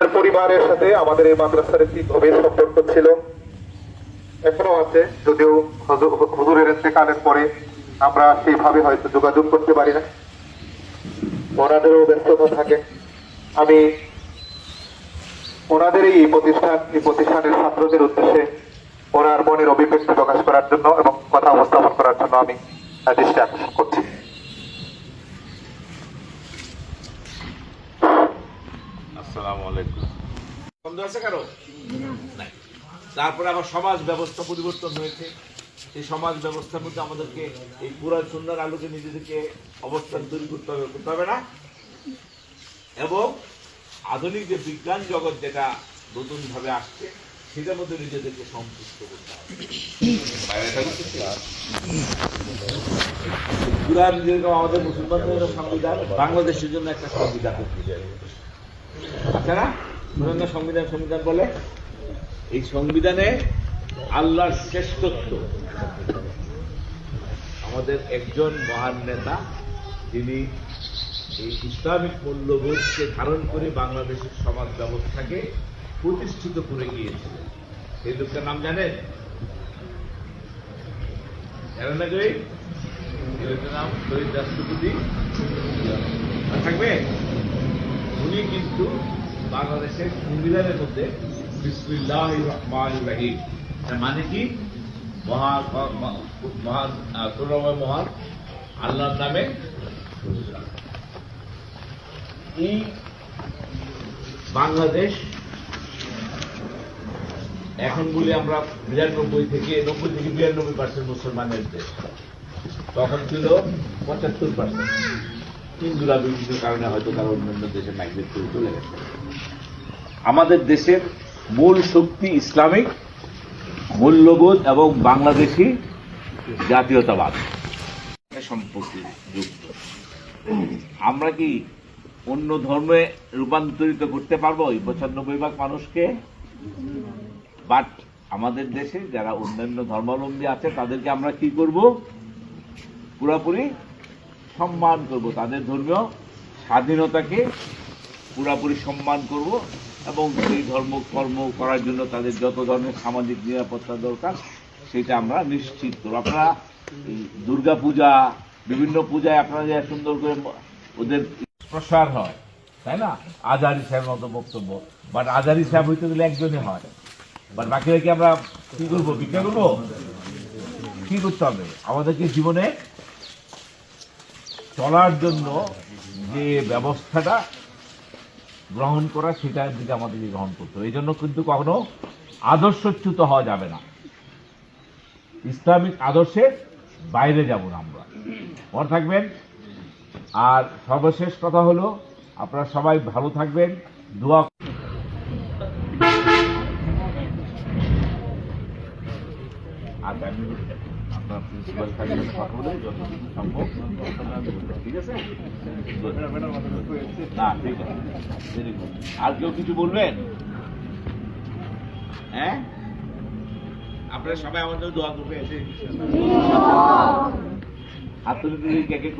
পরিবারের সাথে আমাদের এই মাদ্রাসার একটি গভীর সম্পর্ক ছিল। এখনও আছে, যদিও হুজুরের ইন্তেকালের পরে আমরা সেইভাবে হয়তো যোগাযোগ করতে পারি না। ওনাদেরও ব্যস্ততা থাকে। আমি ওনাদের এই প্রতিষ্ঠান এই প্রতিষ্ঠানের ছাত্রদের উদ্দেশ্যে ওনার মনের অভিব্যক্তি প্রকাশ করার জন্য এবং কথা উপস্থাপন করার জন্য আমি দৃষ্টি করছি। তারপরে আবার সমাজ ব্যবস্থা পরিবর্তন হয়েছে। এই সমাজ ব্যবস্থার মধ্যে আমাদেরকে এই পুরা সুন্দর আলোকে নিজেদেরকে অবস্থান তৈরি করতে হবে করতে হবে না? এবং আধুনিক যে বিজ্ঞান জগৎ যেটা নতুন ভাবে আসছে, সেটার মধ্যে নিজেদেরকে সম্পৃক্ত করতে হবে? পুরা যেরকম আমাদের মুসলমানদের সংবিধান, বাংলাদেশের জন্য একটা সংবিধান আছে না সংবিধান সংবিধান বলে? এই সংবিধানে আল্লাহর শ্রেষ্ঠত্ব। আমাদের একজন মহান নেতা, যিনি এই ইসলামিক মূল্যবোধকে ধারণ করে বাংলাদেশের সমাজ ব্যবস্থাকে প্রতিষ্ঠিত করে গিয়েছিলেন। এই লোকটার নাম জানেন? জানেন না লোকটার নাম শহীদ রাষ্ট্রপতি। থাকবে? উনি কিন্তু বাংলাদেশের সংবিধানের মধ্যে বিসমিল্লাহ মানে কি? মহা মহান করুণাময় মহান আল্লাহর নামে এই বাংলাদেশ এখন বলি আমরা বিরানব্বই থেকে নব্বই থেকে বিরানব্বই পার্সেন্ট মুসলমানের দেশ। তখন ছিল পঁচাত্তর পার্সেন্ট হিন্দুরা বিভিন্ন কারণে হয়তো তারা অন্যান্য দেশে মাইগ্রেট করে চলে গেছে। আমাদের দেশের মূল শক্তি ইসলামিক, মূল্যবোধ এবং বাংলাদেশি জাতীয়তাবাদ। সম্পত্তি যুক্ত। আমরা কি অন্য ধর্মে রূপান্তরিত করতে পারব? ওই পঁচানব্বই ভাগ মানুষকে? বাট আমাদের দেশে যারা অন্যান্য ধর্মাবলম্বী আছে, তাদেরকে আমরা কি করব? পুরোপুরি সম্মান করব। তাদের ধর্মীয় স্বাধীনতাকে পুরোপুরি সম্মান করব এবং সেই ধর্ম, কর্ম করার জন্য তাদের যত ধরনের সামাজিক নিরাপত্তা দরকার, সেটা আমরা নিশ্চিত করব। আপনারা দুর্গা পূজা বিভিন্ন পূজায় আপনারা যে সুন্দর করে ওদের প্রসার হয়, তাই না? আজারি সাহেবের মতো বক্তব্য। বাট আজারি সাহেব হইতে গেলে একজনই হয়। বাট বাকিরা কি আমরা কি করব? ভিক্ষা করব? কি করতে হবে? আমাদেরকে জীবনে চলার জন্য যে ব্যবস্থাটা গ্রহণ করা সেটার দিকে আমাদেরকে গ্রহণ করতে হবে। এই জন্য কিন্তু কখনো আদর্শচ্যুত হওয়া যাবে না। ইসলামিক আদর্শের বাইরে যাব না আমরা। মনে থাকবেন? আর সর্বশেষ কথা হলো, আপনারা সবাই ভালো থাকবেন। দোয়া আগামী আপনার প্রিন্সিপাল থাকবেন কথা বলে যতটুকু সম্ভব। ঠিক আছে? না ঠিক আছে। আর কেউ কিছু বলবেন? হ্যাঁ? আপনারা সবাই আমাদের দোয়া করবে এসে হাত তুলে তুলে কে কে